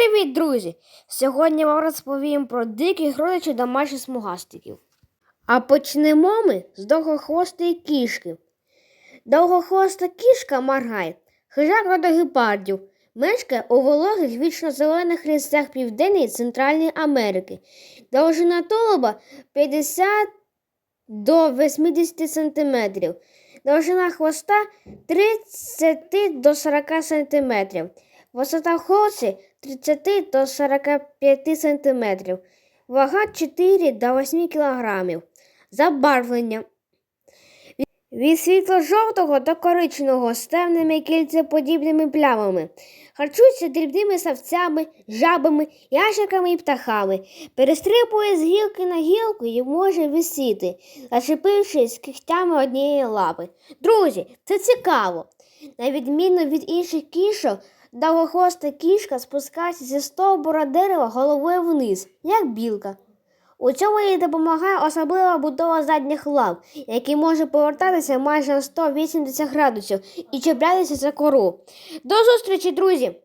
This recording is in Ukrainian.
Привіт, друзі! Сьогодні вам розповім про диких родичів домашніх смугастиків. А почнемо ми з довгохвостої кішки. Довгохвоста кішка Маргай, хижак роду гепардів, мешкає у вологих вічно-зелених лісах Південної і Центральної Америки. Довжина тулуба 50 до 80 см. Довжина хвоста 30 до 40 см. Висота холці 30 до 45 см. Вага 4 до 8 кг. Забарвлення. Від світло-жовтого до коричневого з темними кільцеподібними плямами. Харчується дрібними савцями, жабами, ящерками і птахами. Перестрибує з гілки на гілку і може висіти, зачепившись кігтями однієї лапи. Друзі, це цікаво. На відміну від інших кішок, довгохвоста кішка спускається зі стовбура дерева головою вниз, як білка. У цьому їй допомагає особлива будова задніх лав, який може повертатися майже на 180 градусів і чіплятися за кору. До зустрічі, друзі!